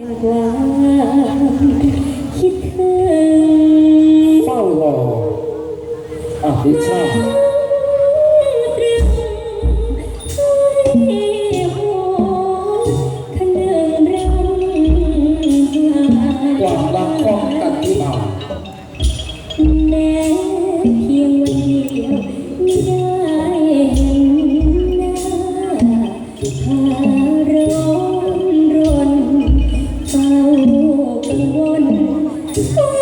หากว่าคิดถึง เฝ้ารออภิชาติ ฉันวน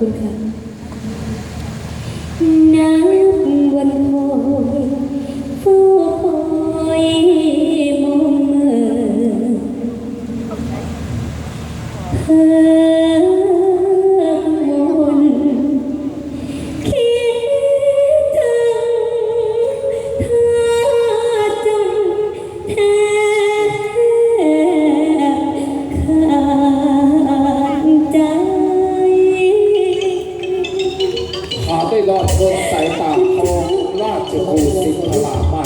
不看。 หลอดพ้นสายตาของราชครูสิทธาลาไม่